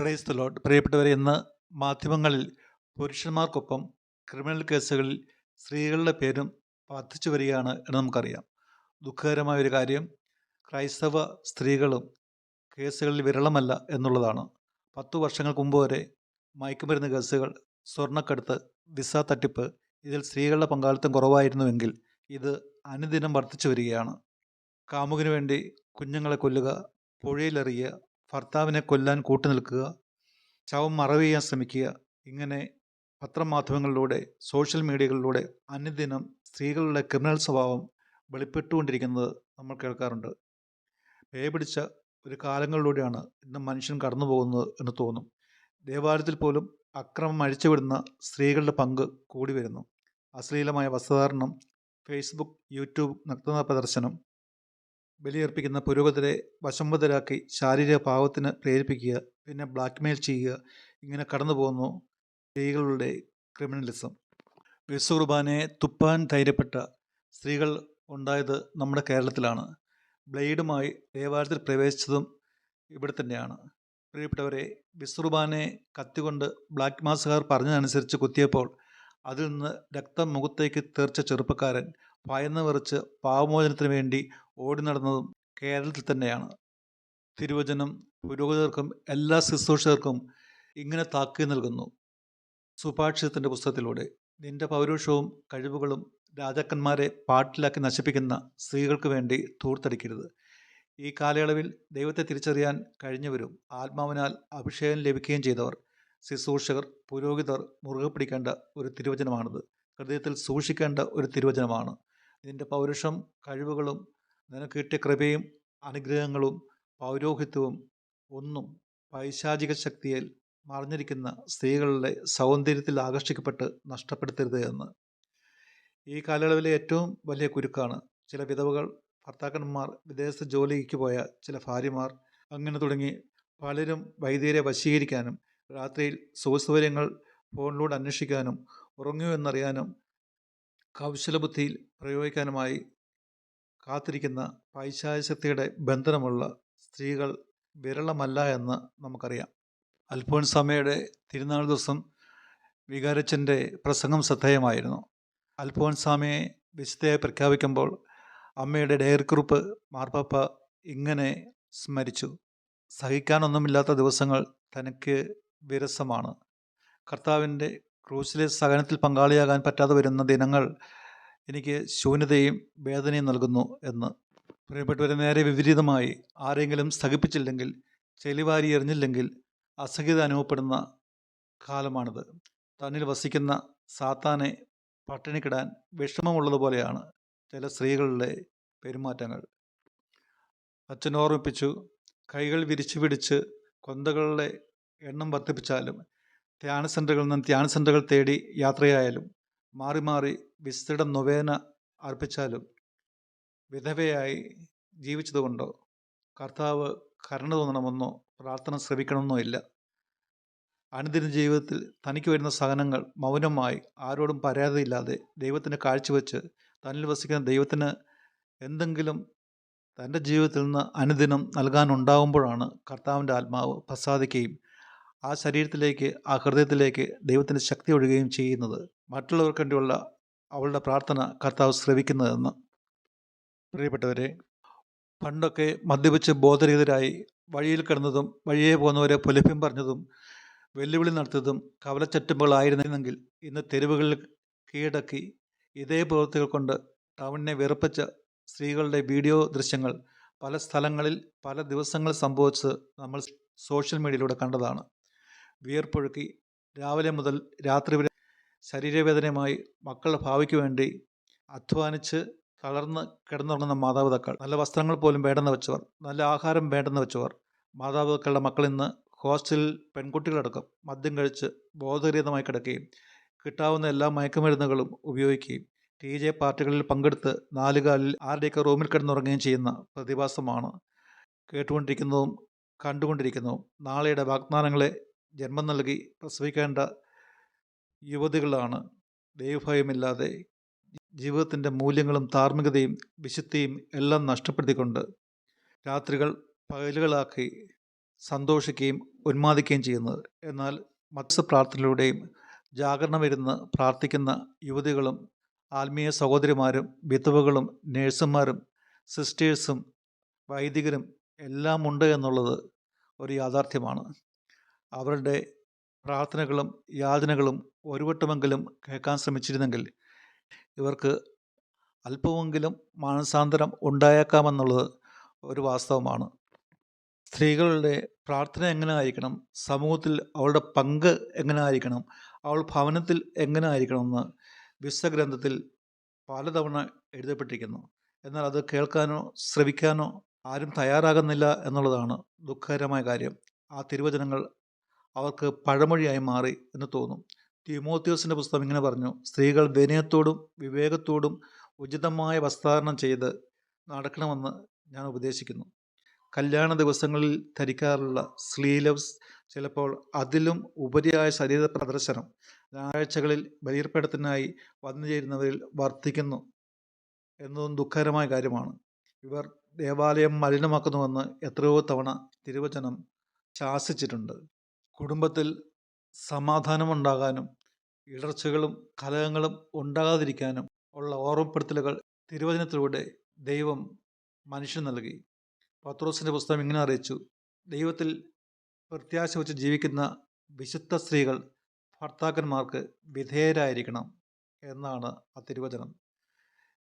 Praise the load പ്രിയപ്പെട്ടവരെ ഇന്ന് മാധ്യമങ്ങളിൽ പുരുഷന്മാർക്കൊപ്പം ക്രിമിനൽ കേസുകളിൽ സ്ത്രീകളുടെ പേരും വർദ്ധിച്ചു വരികയാണ് എന്ന് നമുക്കറിയാം. ദുഃഖകരമായ ഒരു കാര്യം ക്രൈസ്തവ സ്ത്രീകളും കേസുകളിൽ വിരളമല്ല എന്നുള്ളതാണ്. പത്തു വർഷങ്ങൾക്ക് മുമ്പ് വരെ മയക്കുമരുന്ന് കേസുകൾ സ്വർണക്കടുത്ത് വിസ തട്ടിപ്പ് ഇതിൽ സ്ത്രീകളുടെ പങ്കാളിത്തം കുറവായിരുന്നുവെങ്കിൽ ഇത് അനുദിനം വർദ്ധിച്ചു വരികയാണ്. കാമുകിന് വേണ്ടി കുഞ്ഞുങ്ങളെ കൊല്ലുക പുഴയിലെറിയുക ഭർത്താവിനെ കൊല്ലാൻ കൂട്ടുനിൽക്കുക ശവം മറവ് ചെയ്യാൻ ശ്രമിക്കുക ഇങ്ങനെ പത്രമാധ്യമങ്ങളിലൂടെ സോഷ്യൽ മീഡിയകളിലൂടെ അനുദിനം സ്ത്രീകളുടെ ക്രിമിനൽ സ്വഭാവം വെളിപ്പെട്ടുകൊണ്ടിരിക്കുന്നത് നമ്മൾ കേൾക്കാറുണ്ട്. പേ പിടിച്ച ഒരു കാലങ്ങളിലൂടെയാണ് ഇന്ന് മനുഷ്യൻ കടന്നു പോകുന്നത് എന്ന് തോന്നും. ദേവാലയത്തിൽ പോലും അക്രമം അഴിച്ചുവിടുന്ന സ്ത്രീകളുടെ പങ്ക് കൂടി വരുന്നു. അശ്ലീലമായ വസ്ത്രധാരണം ഫേസ്ബുക്ക് യൂട്യൂബ് നഗ്നത പ്രദർശനം ബലിയർപ്പിക്കുന്ന പുരോഗതിരെ വശംവതരാക്കി ശാരീരിക പാവത്തിന് പ്രേരിപ്പിക്കുക പിന്നെ ബ്ലാക്ക്മെയിൽ ചെയ്യുക ഇങ്ങനെ കടന്നു പോകുന്നു സ്ത്രീകളുടെ ക്രിമിനലിസം വിശ്വകുർബാനയെ തുപ്പാൻ ധൈര്യപ്പെട്ട സ്ത്രീകൾ ഉണ്ടായത് നമ്മുടെ കേരളത്തിലാണ്. ബ്ലേഡുമായി ദേവാലയത്തിൽ പ്രവേശിച്ചതും ഇവിടെ തന്നെയാണ്. പ്രിയപ്പെട്ടവരെ വിസുർബാനെ കത്തികൊണ്ട് ബ്ലാക്ക് മാസുകാർ പറഞ്ഞതനുസരിച്ച് കുത്തിയപ്പോൾ അതിൽ നിന്ന് രക്തം മുഖത്തേക്ക് തീർച്ച ചെറുപ്പക്കാരൻ ഭയന്ന് വിറച്ച് പാവമോചനത്തിന് വേണ്ടി ഓടി നടന്നതും കേരളത്തിൽ തന്നെയാണ്. തിരുവചനം പുരോഹിതർക്കും എല്ലാ ശുശ്രൂഷകർക്കും ഇങ്ങനെ താക്കി നൽകുന്നു. സുഭാഷിതത്തിന്റെ പുസ്തകത്തിലൂടെ നിന്റെ പൗരുഷവും കഴിവുകളും രാജാക്കന്മാരെ പാട്ടിലാക്കി നശിപ്പിക്കുന്ന സ്ത്രീകൾക്ക് വേണ്ടി തൂർത്തടിക്കരുത്. ഈ കാലയളവിൽ ദൈവത്തെ തിരിച്ചറിയാൻ കഴിഞ്ഞവരും ആത്മാവിനാൽ അഭിഷേകം ലഭിക്കുകയും ചെയ്തവർ ശുശ്രൂഷകർ പുരോഹിതർ മുറുകെ പിടിക്കേണ്ട ഒരു തിരുവചനമാണിത്. ഹൃദയത്തിൽ സൂക്ഷിക്കേണ്ട ഒരു തിരുവചനമാണ്. നിന്റെ പൗരുഷം കഴിവുകളും നിനക്ക് കിട്ടിയ കൃപയും അനുഗ്രഹങ്ങളും പൗരോഹിത്യവും ഒന്നും പൈശാചിക ശക്തിയിൽ മറിഞ്ഞിരിക്കുന്ന സ്ത്രീകളുടെ സൗന്ദര്യത്തിൽ ആകർഷിക്കപ്പെട്ട് നഷ്ടപ്പെടുത്തരുത് എന്ന്. ഈ കാലയളവിലെ ഏറ്റവും വലിയ കുരുക്കാണ് ചില വിധവകൾ ഭർത്താക്കന്മാർ വിദേശത്ത് ജോലിക്ക് പോയ ചില ഭാര്യമാർ. അങ്ങനെ തുടങ്ങി പലരും വൈദ്യരെ വശീകരിക്കാനും രാത്രിയിൽ സുഖസൗകര്യങ്ങൾ ഫോണിലൂടെ അന്വേഷിക്കാനും ഉറങ്ങൂ എന്നറിയാനും കൗശലബുദ്ധിയിൽ പ്രയോഗിക്കാനുമായി കാത്തിരിക്കുന്ന പൈശാചശക്തിയുടെ ബന്ധനമുള്ള സ്ത്രീകൾ വിരളമല്ല എന്ന് നമുക്കറിയാം. അൽഫോൻസാമയുടെ തിരുനാൾ ദിവസം വികാരച്ചന്റെ പ്രസംഗം ശ്രദ്ധേയമായിരുന്നു. അൽഫോൻസാമയെ വിശുദ്ധയായി പ്രഖ്യാപിക്കുമ്പോൾ അമ്മയുടെ ഡയറിക്കുറിപ്പ് മാർപ്പാപ്പ ഇങ്ങനെ സ്മരിച്ചു. സഹിക്കാനൊന്നുമില്ലാത്ത ദിവസങ്ങൾ തനിക്ക് വിരസമാണ്. കർത്താവിന്റെ ക്രൂസിലെ സഹനത്തിൽ പങ്കാളിയാകാൻ പറ്റാതെ വരുന്ന ദിനങ്ങൾ എനിക്ക് ശൂന്യതയും വേദനയും നൽകുന്നു എന്ന്. പ്രിയപ്പെട്ടവരെ നേരെ വിപരീതമായി ആരെങ്കിലും സ്ഥകിപ്പിച്ചില്ലെങ്കിൽ ചെളിവാരി എറിഞ്ഞില്ലെങ്കിൽ അസഹ്യത അനുഭവപ്പെടുന്ന കാലമാണിത്. തന്നിൽ വസിക്കുന്ന സാത്താനെ പട്ടിണിക്കിടാൻ വിഷമമുള്ളതുപോലെയാണ് ചില സ്ത്രീകളുടെ പെരുമാറ്റങ്ങൾ. അച്ഛൻ ഓർമ്മിപ്പിച്ചു കൈകൾ വിരിച്ചു പിടിച്ച് കൊന്തകളുടെ എണ്ണം വർദ്ധിപ്പിച്ചാലും ധ്യാന സെന്ററുകളിൽ നിന്നും ധ്യാന സെന്ററുകൾ തേടി യാത്രയായാലും മാറി മാറി വിസ്തൃത നൊവേന അർപ്പിച്ചാലും വിധവയായി ജീവിച്ചതുകൊണ്ടോ കർത്താവ് കരുണ തോന്നണമെന്നോ പ്രാർത്ഥന ശ്രവിക്കണമെന്നോ ഇല്ല. അനുദിന ജീവിതത്തിൽ തനിക്ക് വരുന്ന സഹനങ്ങൾ മൗനമായി ആരോടും പരാതിയില്ലാതെ ദൈവത്തിന് കാഴ്ചവെച്ച് തന്നിൽ വസിക്കുന്ന ദൈവത്തിന് എന്തെങ്കിലും തന്റെ ജീവിതത്തിൽ നിന്ന് അനുദിനം നൽകാനുണ്ടാകുമ്പോഴാണ് കർത്താവിന്റെ ആത്മാവ് പ്രസാദിക്കുകയും ആ ശരീരത്തിലേക്ക് ആ ഹൃദയത്തിലേക്ക് ദൈവത്തിന്റെ ശക്തി ഒഴുകുകയും ചെയ്യുന്നത്. മറ്റുള്ളവർക്ക് വേണ്ടിയുള്ള അവളുടെ പ്രാർത്ഥന കർത്താവ് ശ്രവിക്കുന്നതെന്ന്. പ്രിയപ്പെട്ടവരെ പണ്ടൊക്കെ മദ്യപിച്ച് ബോധരഹിതരായി വഴിയിൽ കിടന്നതും വഴിയെ പോകുന്നവരെ പുലഭ്യം പറഞ്ഞതും വെല്ലുവിളി നടത്തിയതും കവലച്ചട്ടുമ്പുകളായിരുന്നെങ്കിൽ ഇന്ന് തെരുവുകളിൽ കീഴടക്കി ഇതേ പ്രവൃത്തികൾ കൊണ്ട് ടൗണിനെ വെറുപ്പിച്ച സ്ത്രീകളുടെ വീഡിയോ ദൃശ്യങ്ങൾ പല സ്ഥലങ്ങളിൽ പല ദിവസങ്ങൾ സംഭവിച്ച് നമ്മൾ സോഷ്യൽ മീഡിയയിലൂടെ കണ്ടതാണ്. വിയർപ്പൊഴുക്കി രാവിലെ മുതൽ രാത്രി വരെ ശരീരവേദനയുമായി മക്കളുടെ ഭാവിക്ക് വേണ്ടി അധ്വാനിച്ച് തളർന്ന് കിടന്നുറങ്ങുന്ന മാതാപിതാക്കൾ നല്ല വസ്ത്രങ്ങൾ പോലും വേണ്ടെന്ന് വെച്ചവർ നല്ല ആഹാരം വേണ്ടെന്ന് വെച്ചവർ മാതാപിതാക്കളുടെ മക്കൾ ഇന്ന് ഹോസ്റ്റലിൽ പെൺകുട്ടികളടക്കം മദ്യം കഴിച്ച് ബോധരഹിതമായി കിടക്കുകയും കിട്ടാവുന്ന എല്ലാ മയക്കുമരുന്നുകളും ഉപയോഗിക്കുകയും ടി ജെ പാർട്ടികളിൽ പങ്കെടുത്ത് നാലുകാലിൽ ആരുടെയൊക്കെ റൂമിൽ കിടന്നുറങ്ങുകയും ചെയ്യുന്ന പ്രതിഭാസമാണ് കേട്ടുകൊണ്ടിരിക്കുന്നതും കണ്ടുകൊണ്ടിരിക്കുന്നതും. നാളെയുടെ വാഗ്ദാനങ്ങളെ ജന്മം നൽകി പ്രസവിക്കേണ്ട യുവതികളാണ് ദൈവഭയമില്ലാതെ ജീവിതത്തിന്റെ മൂല്യങ്ങളും ധാർമ്മികതയും വിശുദ്ധിയും എല്ലാം നഷ്ടപ്പെടുത്തിക്കൊണ്ട് രാത്രികൾ പകലുകളാക്കി സന്തോഷിക്കുകയും ഉന്മാദിക്കുകയും ചെയ്യുന്നത്. എന്നാൽ മത്സ്യ ജാഗരണം ഇരുന്ന് പ്രാർത്ഥിക്കുന്ന യുവതികളും ആത്മീയ സഹോദരിമാരും വിധവകളും നേഴ്സുമാരും സിസ്റ്റേഴ്സും വൈദികരും എല്ലാം ഉണ്ട് എന്നുള്ളത് ഒരു യാഥാർത്ഥ്യമാണ്. അവരുടെ പ്രാർത്ഥനകളും യാതനകളും ഒരു വട്ടമെങ്കിലും കേൾക്കാൻ ശ്രമിച്ചിരുന്നെങ്കിൽ ഇവർക്ക് അല്പമെങ്കിലും മാനസാന്തരം ഉണ്ടായേക്കാമെന്നുള്ളത് ഒരു വാസ്തവമാണ്. സ്ത്രീകളുടെ പ്രാർത്ഥന എങ്ങനെ ആയിരിക്കണം സമൂഹത്തിൽ അവളുടെ പങ്ക് എങ്ങനെ ആയിരിക്കണം അവൾ ഭവനത്തിൽ എങ്ങനെ ആയിരിക്കണമെന്ന് വിശ്വഗ്രന്ഥത്തിൽ പലതവണ എഴുതപ്പെട്ടിരിക്കുന്നു. എന്നാൽ അത് കേൾക്കാനോ ശ്രവിക്കാനോ ആരും തയ്യാറാകുന്നില്ല എന്നുള്ളതാണ് ദുഃഖകരമായ കാര്യം. ആ തിരുവചനങ്ങൾ അവർക്ക് പഴമൊഴിയായി മാറി എന്ന് തോന്നും. തിമോത്യോസിന്റെ പുസ്തകം ഇങ്ങനെ പറഞ്ഞു സ്ത്രീകൾ വിനയത്തോടും വിവേകത്തോടും ഉചിതമായ വസ്ത്രാരണം ചെയ്ത് നടക്കണമെന്ന് ഞാൻ ഉപദേശിക്കുന്നു. കല്യാണ ദിവസങ്ങളിൽ ധരിക്കാറുള്ള സ്ലീലവ്സ് ചിലപ്പോൾ അതിലും ഉപരിയായ ശരീര പ്രദർശനം ഞായറാഴ്ചകളിൽ ബലിയർപ്പെടുത്തിനായി വന്നു ചേരുന്നവരിൽ വർദ്ധിക്കുന്നു എന്നതും ദുഃഖകരമായ കാര്യമാണ്. ഇവർ ദേവാലയം മലിനമാക്കുന്നുവെന്ന് എത്രയോ തവണ തിരുവചനം ശാസിച്ചിട്ടുണ്ട്. കുടുംബത്തിൽ സമാധാനമുണ്ടാകാനും ഇടർച്ചകളും കലഹങ്ങളും ഉണ്ടാകാതിരിക്കാനും ഉള്ള ഓർമ്മപ്പെടുത്തലുകൾ തിരുവചനത്തിലൂടെ ദൈവം മനുഷ്യൻ നൽകി. പത്രോസിന്റെ പുസ്തകം ഇങ്ങനെ അറിയിച്ചു. ദൈവത്തിൽ പ്രത്യാശ വെച്ച് ജീവിക്കുന്ന വിശുദ്ധ സ്ത്രീകൾ ഭർത്താക്കന്മാർക്ക് വിധേയരായിരിക്കണം എന്നാണ് ആ തിരുവചനം.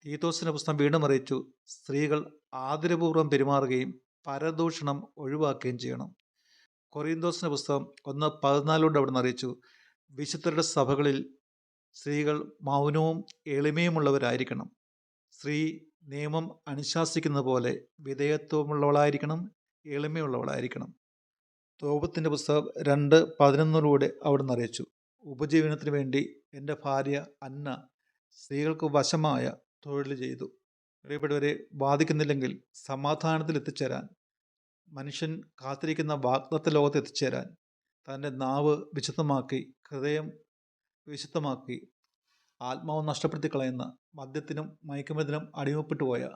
തീത്തോസിന്റെ പുസ്തകം വീണ്ടും അറിയിച്ചു. സ്ത്രീകൾ ആദരപൂർവം പെരുമാറുകയും പരദൂഷണം ഒഴിവാക്കുകയും ചെയ്യണം. കൊറിയന്തോസിന്റെ പുസ്തകം ഒന്ന് പതിനാലിലൂടെ അവിടെ അറിയിച്ചു. വിശുദ്ധരുടെ സഭകളിൽ സ്ത്രീകൾ മൗനവും എളിമയുമുള്ളവരായിരിക്കണം. സ്ത്രീ നിയമം അനുശാസിക്കുന്ന പോലെ വിധേയത്വമുള്ളവളായിരിക്കണം എളിമയുള്ളവളായിരിക്കണം. തോപത്തിന്റെ പുസ്തകം രണ്ട് പതിനൊന്നിലൂടെ അവിടെ അറിയിച്ചു. ഉപജീവനത്തിന് വേണ്ടി എന്റെ ഭാര്യ അന്ന സ്ത്രീകൾക്ക് വശമായ തൊഴിൽ ചെയ്തു. പ്രിയപ്പെട്ടവരെ ബാധിക്കുന്നില്ലെങ്കിൽ സമാധാനത്തിൽ എത്തിച്ചേരാൻ മനുഷ്യൻ കാത്തിരിക്കുന്ന വാഗ്ദത്ത ലോകത്ത് എത്തിച്ചേരാൻ തന്റെ നാവ് വിശുദ്ധമാക്കി ഹൃദയം വിശുദ്ധമാക്കി ആത്മാവ് നഷ്ടപ്പെടുത്തി കളയുന്ന മദ്യത്തിനും മയക്കുമരുന്നിനും അടിമപ്പെട്ടു പോയ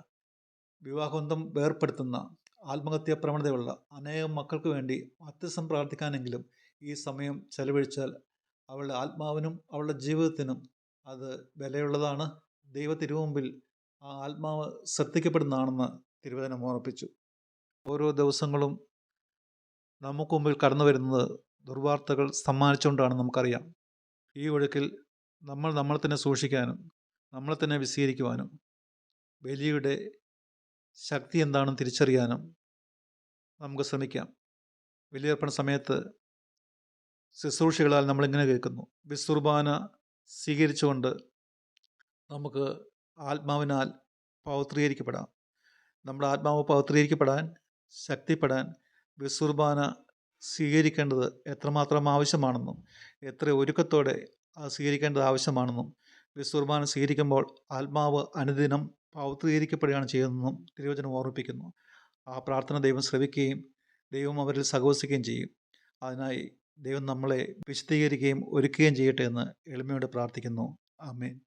വിവാഹബന്ധം വേർപ്പെടുത്തുന്ന ആത്മഹത്യാ പ്രവണതയുള്ള അനേകം മക്കൾക്ക് വേണ്ടി അത്യസം പ്രാർത്ഥിക്കാനെങ്കിലും ഈ സമയം ചെലവഴിച്ചാൽ അവളുടെ ആത്മാവിനും അവളുടെ ജീവിതത്തിനും അത് വിലയുള്ളതാണ്. ദൈവ തിരുമുമ്പിൽ ആ ആത്മാവ് ശ്രദ്ധിക്കപ്പെടുന്നതാണെന്ന് തിരുവചനം ഓർപ്പിച്ചു ഓരോ ദിവസങ്ങളും നമുക്ക് മുമ്പിൽ കടന്നു വരുന്നത് ദുർവാർത്തകൾ സമ്മാനിച്ചുകൊണ്ടാണ് നമുക്കറിയാം. ഈ ഒഴുക്കിൽ നമ്മൾ നമ്മളെ തന്നെ സൂക്ഷിക്കാനും നമ്മളെ തന്നെ വിശീകരിക്കുവാനും ബലിയുടെ ശക്തി എന്താണെന്ന് തിരിച്ചറിയാനും നമുക്ക് ശ്രമിക്കാം. ബലിയർപ്പണ സമയത്ത് ശുശ്രൂഷകളാൽ നമ്മളിങ്ങനെ കേൾക്കുന്നു. വിസുർബാന സ്വീകരിച്ചുകൊണ്ട് നമുക്ക് ആത്മാവിനാൽ പൗത്രീകരിക്കപ്പെടാം നമ്മുടെ ആത്മാവ് പൗത്രീകരിക്കപ്പെടാൻ ശക്തിപ്പെടാൻ വിസുർബാന സ്വീകരിക്കേണ്ടത് എത്രമാത്രം ആവശ്യമാണെന്നും എത്ര ഒരുക്കത്തോടെ അത് സ്വീകരിക്കേണ്ടത് ആവശ്യമാണെന്നും വിസുർബാന സ്വീകരിക്കുമ്പോൾ ആത്മാവ് അനുദിനം പൗത്രീകരിക്കപ്പെടുകയാണ് ചെയ്യുന്നതെന്നും തിരുവചനം ഓർമ്മിപ്പിക്കുന്നു. ആ പ്രാർത്ഥന ദൈവം ശ്രവിക്കുകയും ദൈവം അവരിൽ സഹവസിക്കുകയും ചെയ്യും. അതിനായി ദൈവം നമ്മളെ വിശദീകരിക്കുകയും ഒരുക്കുകയും ചെയ്യട്ടെ എന്ന് എളിമയോടെ പ്രാർത്ഥിക്കുന്നു. ആമേൻ.